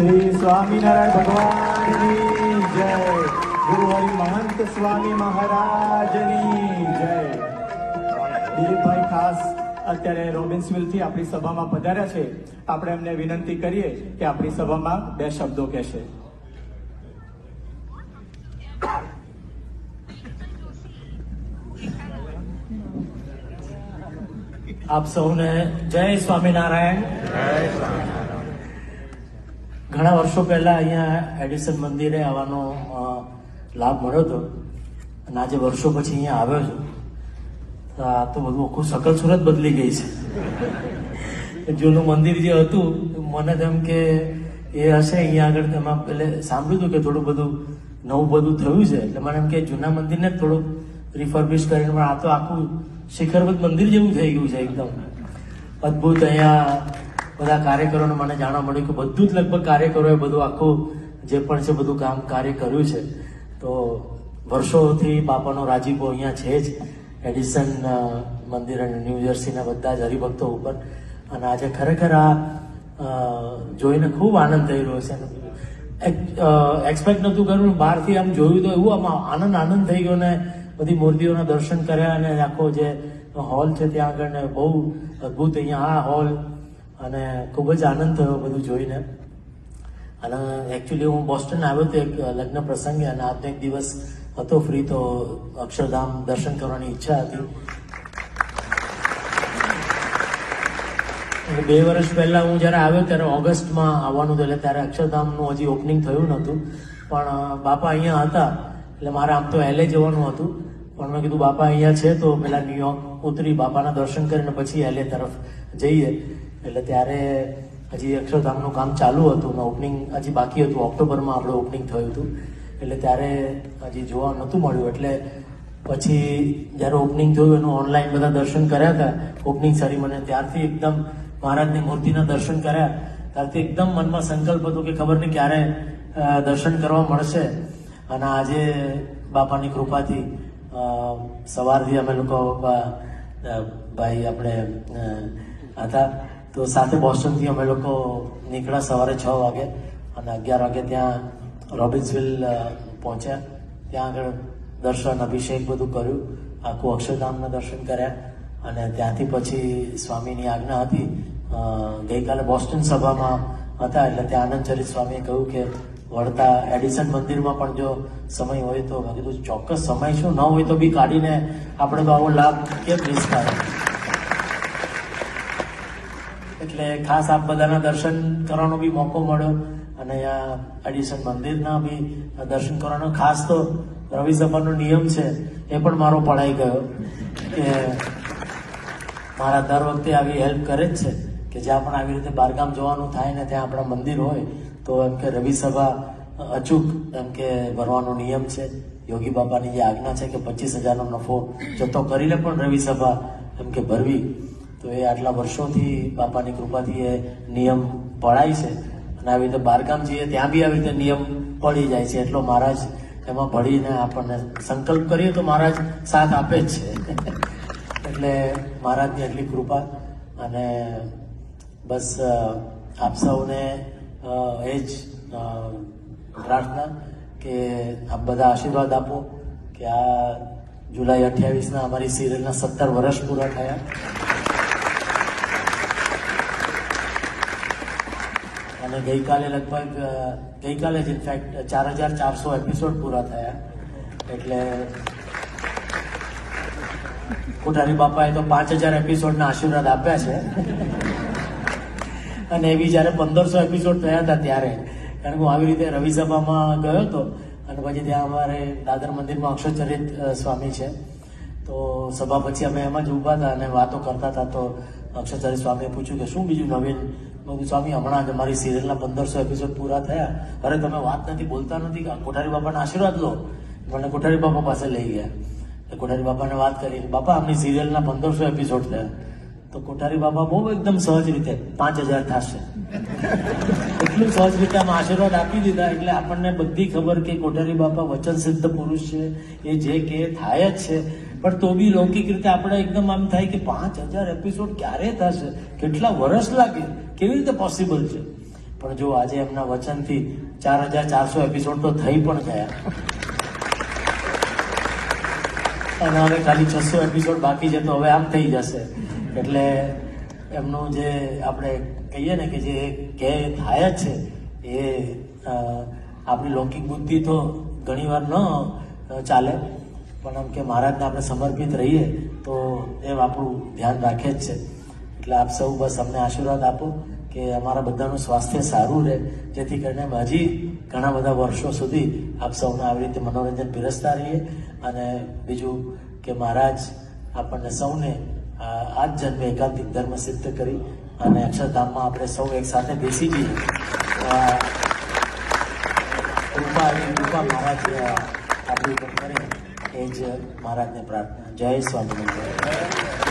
શ્રી સ્વામિનારાયણ ભગવાનની જય. ગુરુ મહંત સ્વામી મહારાજની જય. દિલીપભાઈ ખાસ અત્યારે રોબિન્સવિલથી આપણી સભામાં પધાર્યા છે. આપણે એમને વિનંતી કરીએ કે આપણી સભામાં બે શબ્દો કહેશે. આપ સૌને જય સ્વામિનારાયણ. ઘણા વર્ષો પહેલા અહીંયા એડિસન મંદિરે આવવાનો લાભ મળ્યો હતો. અને આજે વર્ષો પછી અહીંયા આવ્યો છું. આ તો બધું આખું સકલ સુરત બદલી ગઈ છે. જૂનું મંદિર જે હતું, મને તેમ કે એ હશે અહીંયા આગળ તેમાં પેલે સાંભળ્યું હતું કે થોડું બધું નવું બધું થયું છે. એટલે મને એમ કે જૂના મંદિરને જ થોડું રિફર્બિશ કરીને, પણ આ તો આખું શિખરબદ્ધ મંદિર જેવું થઈ ગયું છે એકદમ. અદ્ભુત અહીંયા બધા કાર્યકરોને મને જાણવા મળ્યું કે બધું જ લગભગ કાર્યકરોએ બધું આખું જે પણ છે બધું કામ કાર્ય કર્યું છે. તો વર્ષોથી બાપાનો રાજીપો અહીંયા છે જ. એડિસન મંદિર અને ન્યૂ જર્સીના બધા જ હરિભક્તો ઉપર. અને આજે ખરેખર આ જોઈને ખૂબ આનંદ થઈ રહ્યો છે. એક્સપેક્ટ નહોતું કર્યું બહારથી આમ જોયું તો એવું આમ આનંદ આનંદ થઈ ગયો ને બધી મૂર્તિઓના દર્શન કર્યા અને આખો જે હોલ છે ત્યાં આગળ બહુ અદ્ભુત અહીંયા આ હોલ અને ખૂબ જ આનંદ થયો બધું જોઈને. અને એકચ્યુઅલી હું બોસ્ટન આવ્યો હતો એક લગ્ન પ્રસંગે અને આજનો એક દિવસ હતો ફ્રી તો અક્ષરધામ દર્શન કરવાની ઈચ્છા હતી. બે વર્ષ પહેલા હું જ્યારે આવ્યો ત્યારે ઓગસ્ટમાં આવવાનું હતું, એટલે ત્યારે અક્ષરધામનું હજી ઓપનિંગ થયું નહોતું. પણ બાપા અહીંયા હતા, એટલે મારે આમ તો એલે જવાનું હતું. પણ મેં કીધું, બાપા અહીંયા છે તો પેલા ન્યુયોર્ક ઉતરી, બાપાના દર્શન કરીને પછી એલે તરફ જઈએ. એટલે ત્યારે હજી અક્ષરધામનું કામ ચાલુ હતું ઓપનિંગ હજી બાકી હતું, ઓક્ટોબરમાં આપણે ઓપનિંગ થયું હતું. એટલે ત્યારે હજી જોવા નહોતું મળ્યું. એટલે પછી જ્યારે ઓપનિંગ થયું, એનું ઓનલાઈન બધા દર્શન કર્યા હતા ઓપનિંગ સેરેમની ત્યારથી એકદમ મહારાજની મૂર્તિના દર્શન કર્યા. ત્યારથી એકદમ મનમાં સંકલ્પ હતો કે ખબર નહીં ક્યારે દર્શન કરવા મળશે. અને આજે બાપાની કૃપાથી સવારથી અમે લોકો ભાઈ, આપણે હતા. તો સાથે બોસ્ટનથી અમે લોકો નીકળ્યા સવારે છ વાગે અને અગિયાર વાગે ત્યાં રોબિન્સવિલ પહોંચ્યા. ત્યાં આગળ દર્શન, અભિષેક બધું કર્યું. આખું અક્ષરધામના દર્શન કર્યા. અને ત્યાંથી પછી સ્વામીની આજ્ઞા હતી. ગઈકાલે બોસ્ટન સભામાં હતા એટલે ત્યાં આનંદચરિત સ્વામીએ કહ્યું કે વળતા એડિસન મંદિરમાં પણ જો સમય હોય તો, મેં કીધું ચોક્કસ સમય શું ન હોય તો બી કાઢીને આપણે તો આવો લાભ કેમ મિસ થાય એટલે ખાસ આપ બધાના દર્શન કરવાનો બી મોકો મળ્યો અને આ એડિશન મંદિરના બી દર્શન કરવાનો. ખાસ તો રવિ સભાનો નિયમ છે, એ પણ મારો પડાઈ ગયો કે મારા દર વખતે આવી હેલ્પ કરે જ છે કે જ્યાં પણ આવી રીતે બારગામ જવાનું થાય ને ત્યાં આપણા મંદિર હોય, તો એમ કે રવિ સભા અચૂક, એમ કે ભરવાનો નિયમ છે. યોગી બાબાની જે આજ્ઞા છે કે પચીસ હજારનો નફો જતો કરીને પણ રવિ સભા એમ કે ભરવી. તો એ આટલા વર્ષોથી બાપાની કૃપાથી એ નિયમ પડાય છે. અને આવી રીતે બારગામ જઈએ ત્યાં બી આવી રીતે નિયમ પડી જાય છે. એટલો મહારાજ એમાં ભળીને આપણને સંકલ્પ કરીએ તો મહારાજ સાથ આપે જ છે. એટલે મહારાજની એટલી કૃપા. અને બસ આપ સૌને એ જ પ્રાર્થના કે આપ બધા આશીર્વાદ આપો કે આ જુલાઈ અઠ્યાવીસના અમારી સિરિયલના સત્તર વર્ષ પૂરા થયા. અને ગઈકાલે લગભગ ગઈકાલે જ ઇનફેક્ટ ચાર હજાર ચારસો એપિસોડ પૂરા થયા. એટલે કોઠારી બાપાએ તો પાંચ હજાર એપિસોડના આશીર્વાદ આપ્યા છે. અને એવી જ્યારે પંદરસો એપિસોડ થયા હતા ત્યારે. કારણ કે હું આવી રીતે રવિ સભામાં ગયો હતો અને પછી ત્યાં અમારે દાદર મંદિરમાં અક્ષરચરિત સ્વામી છે. તો સભા પછી અમે એમાં જ ઊભા હતા અને વાતો કરતા હતા. તો અક્ષરચરિત સ્વામીએ પૂછ્યું કે શું બીજું નવીન? મેં સ્વામી, હમણાં જ અમારી સિરિયલના પંદરસો એપિસોડ પૂરા થયા. અરે તમે વાત નથી, બોલતા નથી. કોઠારી બાપાના આશીર્વાદ લો. મને કોઠારી બાપા પાસે લઈ ગયા. કોઠારી બાપાને વાત કરી, બાપા, આમની સિરિયલના પંદરસો એપિસોડ થયા. તો કોઠારી બાપા બહુ એકદમ સહજ રીતે, પાંચ હજાર થશે. એટલું સહજ રીતે આમ આશીર્વાદ આપી દીધા. એટલે આપણને બધી ખબર કે કોઠારી બાપા વચન સિદ્ધ પુરુષ છે. એ જે કે, થાય જ છે. પણ તો બી લૌકિક રીતે આપણે એકદમ આમ થાય કે પાંચ હજાર એપિસોડ ક્યારે થશે? કેટલા વર્ષ લાગે? કેવી રીતે પોસિબલ છે? પણ જો આજે એમના વચનથી ચાર હજાર ચારસો એપિસોડ તો થઈ પણ ગયા. અને હવે ખાલી છસો એપિસોડ બાકી છે તો હવે આમ થઈ જશે. એટલે એમનું જે આપણે કહીએ ને કે જે કે થાય જ છે, એ આપણી લૌકિક બુદ્ધિ તો ઘણીવાર ન ચાલે. પણ આમ કે મહારાજને આપણે સમર્પિત રહીએ, તો એમ આપણું ધ્યાન રાખે જ છે. એટલે આપ સૌ બસ અમને આશીર્વાદ આપો કે અમારા બધાનું સ્વાસ્થ્ય સારું રહે, જેથી કરીને અમે હજી ઘણા બધા વર્ષો સુધી આપ સૌને આવી રીતે મનોરંજન પીરસતા રહીએ. અને બીજું કે મહારાજ આપણને સૌને આ જ જન્મે એકાંતિક ધર્મ સિદ્ધ કરી અને અક્ષરધામમાં આપણે સૌ એક સાથે બેસી જઈએ. કૃપા કૃપા મહારાજ આપણી ઉપર કરે. એ જ મહારાજને પ્રાર્થના. જય સ્વામિનારાયણ.